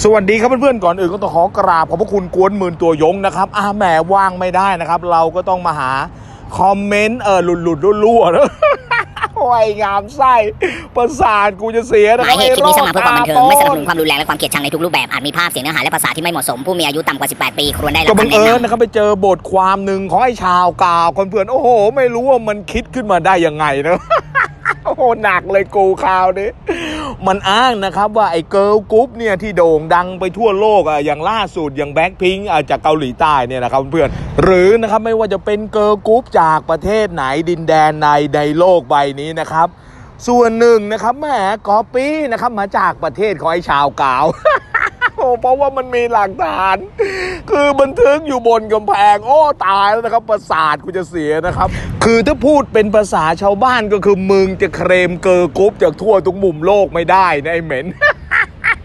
สวัสดีครับเพื่อนๆก่อนอื่นก็ต้องขอกราบขอบพระคุณกวนหมื่นตัวยงนะครับอาแหมว่างไม่ได้นะครับ เราก็ต้องมาหาคอมเมนต์เออหลุดหลุดๆรั่วๆนะโอ้ยงามไส้ประสาทกูจะเสียนะหครัมาบยเหตุคลิปนี้สร้างมาเพื่อความบันเทิงไม่สนับสนุนนความรุนแรงและความเกลียดชังในทุกรูปแบบอาจมีภาพเสียงเนื้อหาและภาษาที่ไม่เหมาะสมผู้มีอายุต่ำกว่า 18 ปีควรได้รับก็บัคำงแนะเอิญนำนะครับไปเจอบทความหนึ่งของไอ้ชาวกาวคนเพื่อนโอ้โห ไม่รู้ว่ามันคิดขึ้นมาได้ยังไงนะ โอ้โหหนักเลยกูข่าวนี้มันอ้างนะครับว่าไอ้เกิร์ลกรุ๊ปเนี่ยที่โด่งดังไปทั่วโลกอะอย่างล่าสุดอย่างแบ็คพิงจากเกาหลีใต้เนี่ยนะครับเพื่อนหรือนะครับไม่ว่าจะเป็นเกิร์ลกรุ๊ปจากประเทศไหนดินแดนในในโลกใบนี้นะครับ ส่วนหนึ่งนะครับแหมกอปี้นะครับมาจากประเทศของไอ้ชาวกาว เพราะว่ามันมีหลักฐาน คือบันทึกอยู่บนกำแพง โอ้ตายแล้วนะครับ ประสาทกูจะเสียนะครับ คือถ้าพูดเป็นภาษาชาวบ้านก็คือมึงจะเคลมเกอร์กรุ๊ปจากทั่วทุกมุมโลกไม่ได้นะไอ้เหม็น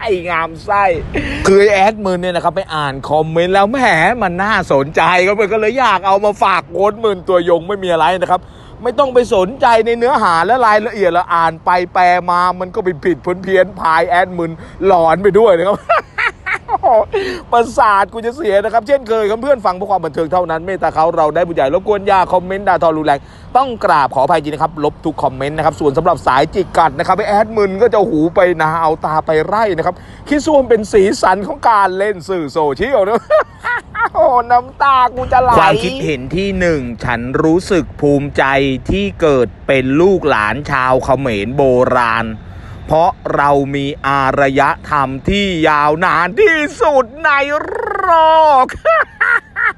ไอ้งามไส้ คือแอดมินเนี่ยนะครับ ไปอ่านคอมเมนต์แล้วแหมมันน่าสนใจก็เลยก็เลยอยากเอามาฝากโค้ดมื่นตัวยงไม่มีอะไรนะครับ ไม่ต้องไปสนใจในเนื้อหาและรายละเอียดล้วอ่านไปแปลมามันก็ไปผิดเพี้ยนพายแอดมินหลอนไปด้วยนะครับ ประสาทกูจะเสียนะครับ เช่นเคยครับเพื่อนฟังเพื่อความบันเทิงเท่านั้นเมตตาเขาเราได้ผู้ใหญ่รบกวนอยาคอมเมนต์ด่าทอรุนแรงต้องกราบขออภัยจริงนะครับ ลบทุกคอมเมนต์นะครับ ส่วนสำหรับสายจิกกัดนะครับไอแอดมึนก็จะหูไปนาเอาตาไปไร่นะครับ คิดส่วนเป็นสีสันของการเล่นสื่อโซเชียลนะโอ้น้ำตากูจะไหลความคิดเห็นที่หนึ่งฉันรู้สึกภูมิใจที่เกิดเป็นลูกหลานชาวเขมรโบราณ เพราะเรามีอารยธรรมที่ยาวนานที่สุดในโลก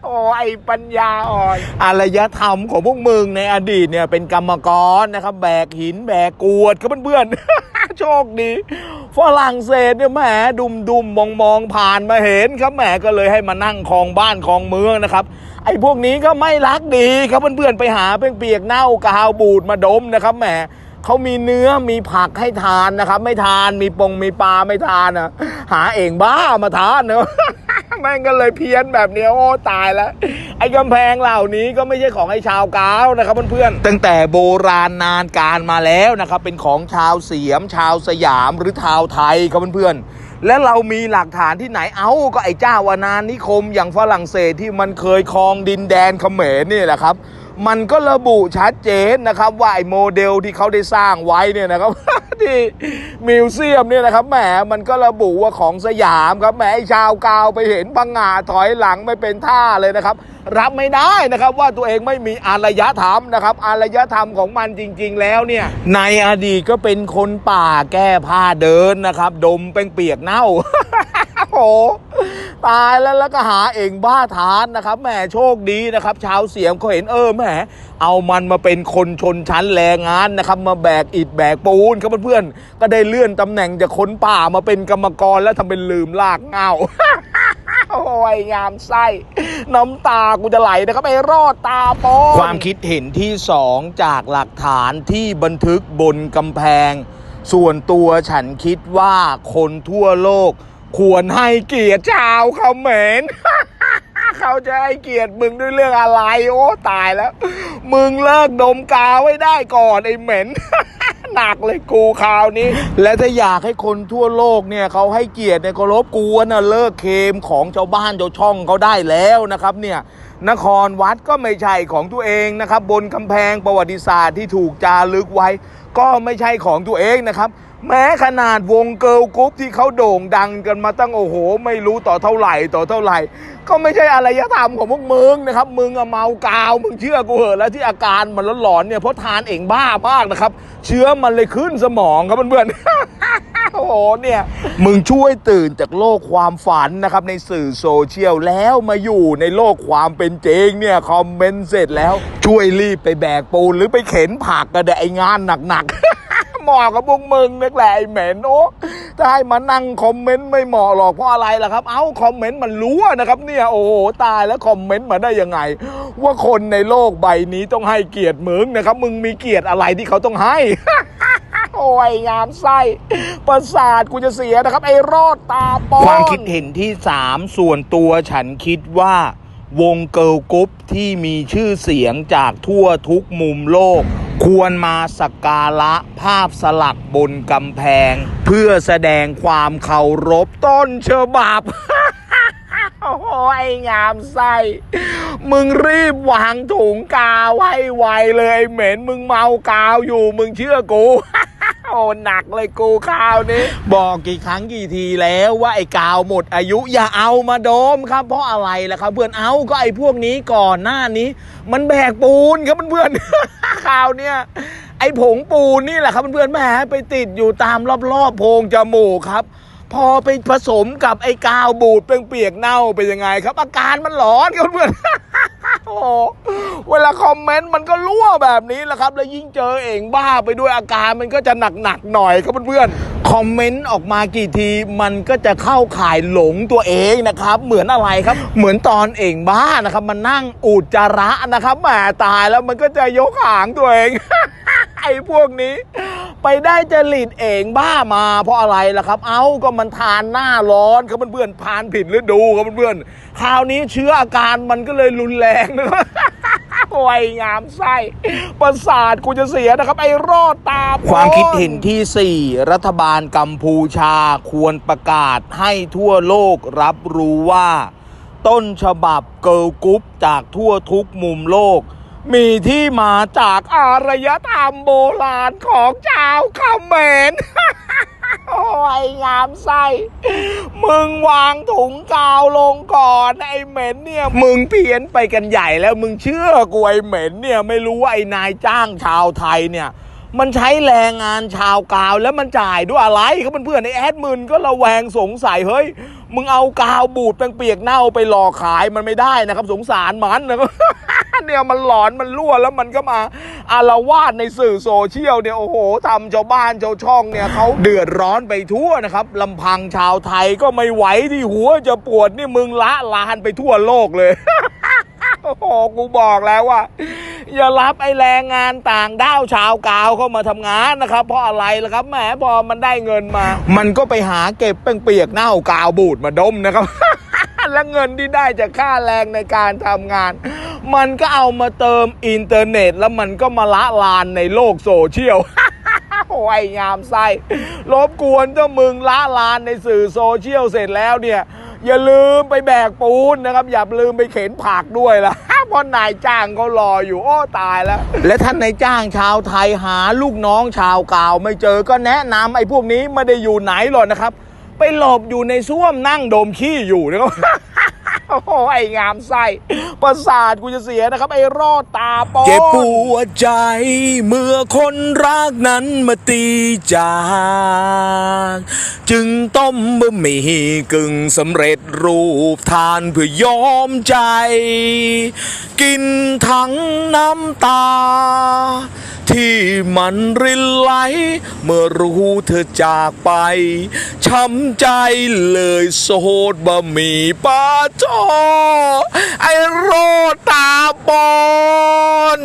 โอ้ไอปัญญาอ่อนอารยธรรมของพวกมึงในอดีตเนี่ยเป็นกรรมกรนะครับ แบกหินแบกกรวดครับเพื่อนๆ โชคดีฝรั่งเศสเนี่ยแหมดุมดุมมองมองผ่านมาเห็นครับแหมก็เลยให้มานั่งคลองบ้านคลองเมืองนะครับ ไอ้พวกนี้ก็ไม่รักดีครับเพื่อนๆไปหาเปียกเน่ากาวบูดมาดมนะครับแหม เขามีเนื้อมีผักให้ทานนะครับ ไม่ทานมีปงมีปลาไม่ทานอะหาเองบ้ามาทานเนอะแม่งก็เลยเพี้ยนแบบเนี้ยโอ้ตายแล้ว ไอ้กำแพงเหล่านี้ก็ไม่ใช่ของไอ้ชาวกาวนะครับเพื่อนๆตั้งแต่โบราณนานการมาแล้วนะครับ เป็นของชาวเสียม ชาวสยามหรือชาวไทยครับเพื่อนๆและเรามีหลักฐานที่ไหนเอ้าก็ไอ้เจ้าวานานิคมอย่างฝรั่งเศสที่มันเคยครองดินแดนเขมรนี่แหละครับ มันก็ระบุชัดเจนนะครับว่าไอ้โมเดลที่เขาได้สร้างไว้เนี่ยนะครับที่มิวเซียมเนี่ยนะครับแหมมันก็ระบุว่าของสยามครับแหมไอ้ชาวกาวไปเห็นพังงาถอยหลังไม่เป็นท่าเลยนะครับ รับไม่ได้นะครับว่าตัวเองไม่มีอารยธรรมนะครับ อารยธรรมของมันจริง ๆ แล้วเนี่ยในอดีตก็เป็นคนป่าแก้ผ้าเดินนะครับ ดมเป็นเปียกเน่าโอ้ ตายแล้วแล้วก็หาเองบ้าทานนะครับแหมโชคดีนะครับ ชาวเสียงเขาเห็นเออแหมเอามันมาเป็นคนชนชั้นแรงงานนะครับ มาแบกอิฐแบกปูนครับเพื่อนๆก็ได้เลื่อนตำแหน่งจากคนป่ามาเป็นกรรมกรแล้วทำเป็นลืมลากเงาโอ้ยงามไส้ น้ำตากูจะไหลนะครับไอ้รอดตาปนความคิดเห็นที่สองจากหลักฐานที่บันทึกบนกำแพง ส่วนตัวฉันคิดว่าคนทั่วโลก ควรให้เกียรติชาวเขมรเขาจะให้เกียรติมึงด้วยเรื่องอะไรโอ้ตายแล้ว มึงเลิกดมกาวไว้ได้ก่อนไอ้เหม็นหนักเลยกูคราวนี้ และถ้าอยากให้คนทั่วโลกเนี่ยเขาให้เกียรติเนี่ยก็รบกวนนะเลิกเคมของชาวบ้านชาวช่องเขาได้แล้วนะครับเนี่ย นครวัดก็ไม่ใช่ของตัวเองนะครับ บนกำแพงประวัติศาสตร์ที่ถูกจารึกไว้ ก็ไม่ใช่ของตัวเองนะครับ แม้ขนาดวงเกิร์ลกรุ๊ปที่เขาโด่งดังกันมาตั้งโอ้โห ไม่รู้ต่อเท่าไหร่ต่อเท่าไหร่ ก็ไม่ใช่อารยธรรมของพวกมึงนะครับ มึงอะเมากาว มึงเชื่อกูเหอะแล้วที่อาการมันหลอนๆเนี่ยเพราะทานเองบ้ามากนะครับ เชื้อมันเลยขึ้นสมองครับเพื่อนๆ โอ้โหเนี่ย มึงช่วยตื่นจากโลกความฝันนะครับ ในสื่อโซเชียลแล้วมาอยู่ในโลกความเป็นจริงเนี่ย คอมเมนต์เสร็จแล้ว ช่วยรีบไปแบกปูนหรือไปเข็นผักกันเดไองานหนักๆเหมาะกับพวกมึงนึกแหละไอ้เหม็นโอ้ถ้าให้มานั่งคอมเมนต์ไม่เหมาะหรอกเพราะอะไรล่ะครับ เอ้าคอมเมนต์มันรู้อะนะครับ เนี่ยโอ้โหตายแล้วคอมเมนต์มาได้ยังไง ว่าคนในโลกใบนี้ต้องให้เกียรติมึงนะครับ มึงมีเกียรติอะไรที่เขาต้องให้ โอ้ยงามไส้ประสาทกูจะเสียนะครับ ไอ้รอดตาปอนความคิดเห็นที่3ส่วนตัวฉันคิดว่าวงเกิลกรุ๊ปที่มีชื่อเสียงจากทั่วทุกมุมโลก ควรมาสักการะภาพสลักบนกำแพง เพื่อแสดงความเคารพต้นฉบับโอ้โหไอ้งามไส้มึงรีบวางถุงกาวให้ไวเลยเหม็นมึงเมากาวอยู่มึงเชื่อกู โอ้หนักเลยกูข้าวนี้ บอกกี่ครั้งกี่ทีแล้วว่าไอ้กาวหมดอายุอย่าเอามาโดมครับ เพราะอะไรล่ะครับ เพื่อนเอาก็ไอ้พวกนี้ก่อนหน้านี้ มันแบกปูนครับเพื่อนๆข่าวเนี่ยไอ้ผงปูนนี่แหละครับเพื่อนๆแหมไปติดอยู่ตามรอบๆโพรงจมูกครับ พอไปผสมกับไอ้กาวบูดเปียกๆเน่าเป็นยังไงครับ อาการมันหลอนครับเพื่อนๆ โอ้เวลาคอมเมนต์มันก็รั่วแบบนี้แหละครับ แล้วยิ่งเจอเองบ้าไปด้วยอาการมันก็จะหนักๆหน่อยครับเพื่อนๆคอมเมนต์ออกมากี่ที มันก็จะเข้าข่ายหลงตัวเองนะครับ เหมือนอะไรครับ เหมือนตอนเองบ้านะครับ มันนั่งอุจจาระนะครับแหมตายแล้วมันก็จะยกหางตัวเอง ไอ้พวกนี้ ไปได้จริตเองบ้ามาเพราะอะไรล่ะครับ เอ้าก็มันทานหน้าร้อนครับเพื่อนๆทานผิดฤดูครับเพื่อนๆคราวนี้เชื้ออาการมันก็เลยรุนแรงนะครับโอ้ยงามไส้ประสาทกูจะเสียนะครับ ไอ้รอดตาความคิดเห็นที่ 4 รัฐบาลกัมพูชาควรประกาศให้ทั่วโลกรับรู้ว่า ต้นฉบับเกิร์ลกรุ๊ปจากทั่วทุกมุมโลก มีที่มาจากอารยธรรมโบราณของชาวเขมรโอ้ยงามไส้มึงวางถุงกาวลงก่อนไอ้เหม็นเนี่ย มึงเพี้ยนไปกันใหญ่แล้วมึงเชื่อกูไอ้เหม็นเนี่ยไม่รู้ว่าไอ้นายจ้างชาวไทยเนี่ย มันใช้แรงงานชาวกาวแล้วมันจ่ายด้วยอะไรครับเพื่อนไอ้แอดมินก็ระแวงสงสัยเฮ้ย มึงเอากาวบูดเปียกเน่าไปหลอกขายมันไม่ได้นะครับ สงสารมันนะครับ เนี่ยมันหลอนมันรั่วแล้วมันก็มาอารวาสในสื่อโซเชียลเนี่ยโอ้โหทำชาวบ้านชาวช่องเนี่ยเขาเดือดร้อนไปทั่วนะครับลำพังชาวไทยก็ไม่ไหวที่หัวจะปวดนี่มึงละลานไปทั่วโลกเลยโอ้โหกูบอกแล้วว่าอย่ารับไอแรงงานต่างด้าวชาวกาวเข้ามาทำงานนะครับ เพราะอะไรล่ะครับแหมพอมันได้เงินมา มันก็ไปหาเก็บเปียกเน่ากาวบูดมาดมนะครับ และเงินที่ได้จากค่าแรงในการทำงาน มันก็เอามาเติมอินเทอร์เน็ต แล้วมันก็มาละลานในโลกโซเชียลโอ้ยงามไส้รบกวนเจ้ามึงละลานในสื่อโซเชียลเสร็จแล้วเนี่ยอย่าลืมไปแบกปูนนะครับ อย่าลืมไปเข็นผักด้วยล่ะเพราะนายจ้างเขารออยู่ โอ้ตายแล้ว และท่านนายจ้างชาวไทยหาลูกน้องชาวกาว ไม่เจอก็แนะนำไอ้พวกนี้ไม่ได้อยู่ไหนหรอกนะครับ ไปหลบอยู่ในส้วมนั่งดมขี้อยู่นะครับโอ้ไอ้งามไส้ประสาทกูจะเสียนะครับ ไอ้รอดตาโปนเจ็บปวดใจ เมื่อคนรักนั้นมาตีจากจึงต้มบะหมี่กึ่งสำเร็จรูปทานเพื่อยอมใจ กินทั้งน้ำตา ที่มันรินไหล เมื่อรู้เธอจากไป ช้ำใจเลยโสดบะหมี่ป้าจอไอโรตาบอน